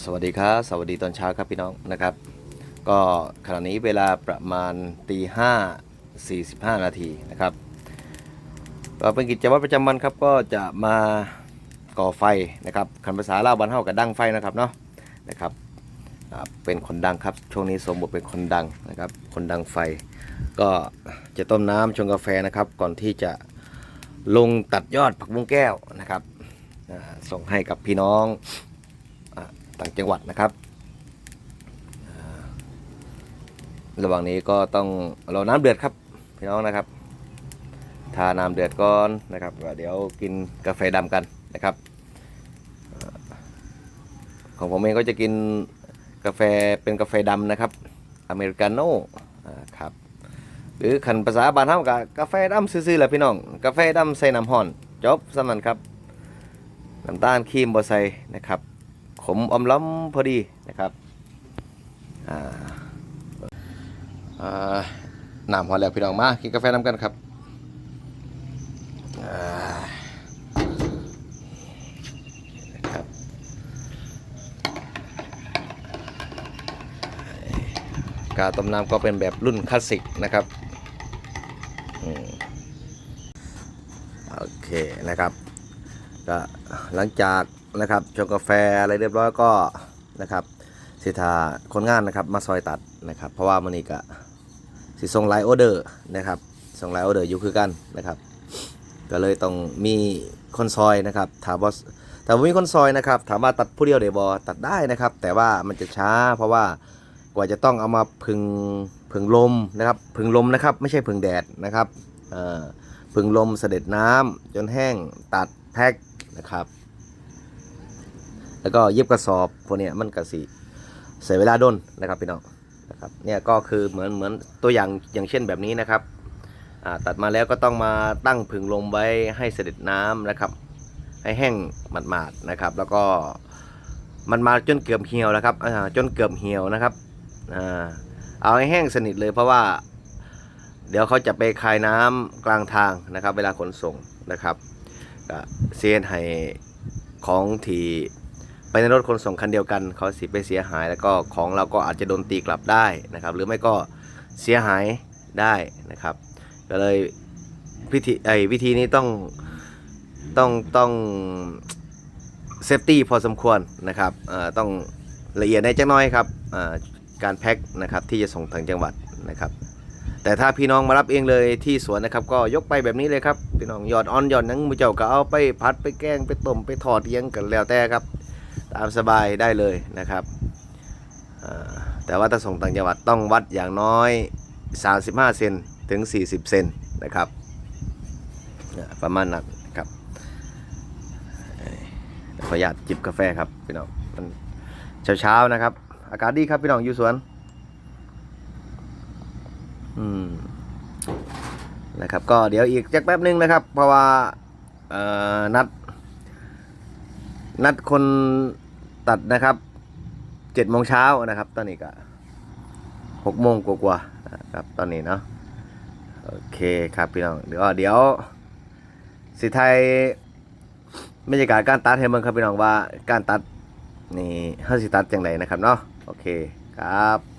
สวัสดีครับ สวัสดีตอนเช้าครับพี่น้องนะครับ ก็ขณะนี้เวลาประมาณตีห้าสี่สิบห้านาทีนะครับก็เป็นกิจวัตรประจำวันครับก็จะมาก่อไฟนะครับคันภาษาลาวบ้านเฮากับดังไฟนะครับเนาะนะครับเป็นคนดังครับช่วงนี้สมบทเป็นคนดังนะครับ คนดังไฟ ก็จะต้มน้ำชงกาแฟนะครับ ก่อนที่จะลงตัดยอดผักบุ้งแก้วนะครับส่งให้กับพี่น้อง ต่างจังหวัดนะครับระหว่างนี้ก็ต้องรอน้ำเดือดครับพี่น้องนะครับทาน้ำเดือดก่อนนะครับเดี๋ยวกินกาแฟดำกันนะครับ ของผมเองก็จะกินกาแฟเป็นกาแฟดำนะครับอเมริกาโน่ครับหรือขันภาษาบ้านเฮากับกาแฟดำซื่อๆแหละพี่น้อง กาแฟดำใส่น้ำห่อน จบสำนันครับน้ำตาลครีมบ่ใส่นะครับ ขมอมล้ำพอดีนะครับน้ำหอมแล้วพี่น้องมากินกาแฟน้ำกันครับนะครับกาต้มน้ำก็เป็นแบบรุ่นคลาสสิกนะครับโอเคนะครับก็หลังจาก นะครับชงกาแฟอะไรเรียบร้อยก็นะครับสิทาคนงานนะครับมาซอยตัดนะครับ เพราะว่ามันนี่ก็สิส่งไลน์ออเดอร์นะครับส่งไลน์ออเดอร์อยู่คือกันนะครับ ก็เลยต้องมีคนซอยนะครับ ถามว่าแต่ว่ามีคนซอยนะครับ ถามว่าตัดผู้เดียวเดบอตัดได้นะครับ แต่ว่ามันจะช้า เพราะว่ากว่าจะต้องเอามาพึงพึงลมนะครับ พึงลมนะครับไม่ใช่พึงแดดนะครับเอ่อพึงลมเสด็จน้ำจนแห้งตัดแพ็คนะครับ แล้วก็เย็บกระสอบพวกเนี้ยมันก็สิเสียเวลาด้นนะครับพี่น้องนะครับเนี่ยก็คือเหมือนเหมือนตัวอย่างอย่างเช่นแบบนี้นะครับตัดมาแล้วก็ต้องมาตั้งผึ่งลมไว้ให้เสด็จน้ำนะครับ ให้แห้งหมาดๆนะครับ แล้วก็มันมาจนเกือบเหี่ยวแล้วครับจนเกือบเหี่ยวนะครับอเอาให้แห้งสนิทเลยเพราะว่า เดี๋ยวเขาจะไปคายน้ำกลางทางนะครับ เวลาขนส่งนะครับเซียนให้ของที่ ไปในรถขนส่งคันเดียวกันเขาสิไปเสียหาย แล้วก็ของเราก็อาจจะโดนตีกลับได้นะครับ หรือไม่ก็เสียหายได้นะครับ ก็เลยพิธีไอ้วิธีนี้ต้องต้องต้องเซฟตี้พอสมควรนะครับเอ่อต้องละเอียดในจังน้อยครับเอ่อการแพ็คนะครับที่จะส่งทางจังหวัดนะครับ แต่ถ้าพี่น้องมารับเองเลยที่สวนนะครับ ก็ยกไปแบบนี้เลยครับพี่น้องหยอดอ่อนหยอดนังมือเจ้าก็เอาไปพัดไปแกงไปต้มไปทอดเลี้ยงกันแล้วแต่ครับ ตามสบายได้เลยนะครับแต่ว่าถ้าส่งต่างจังหวัดต้องวัดอย่างน้อย 35 เซนถึง 40 เซนนะครับประมาณนั้นครับขออนุญาตจิบกาแฟครับพี่น้องมันเช้าๆนะครับ อากาศดีครับพี่น้องอยู่สวนอืมนะครับก็เดี๋ยวอีกจักแป๊บหนึงนะครับ เพราะว่านัดนัดคน ตัดนะครับเจ็ดโมงเช้านะครับ ตอนนี้ก็หกโมงกว่าๆนะครับตอนนี้เนาะโอเคครับพี่น้องเดี๋ยวเดี๋ยวสิไทยบรรยากาศการตัดให้เมืองครับพี่น้องว่าการตัดนี่เฮาสิตัดจังไรนะครับเนาะโอเคครับ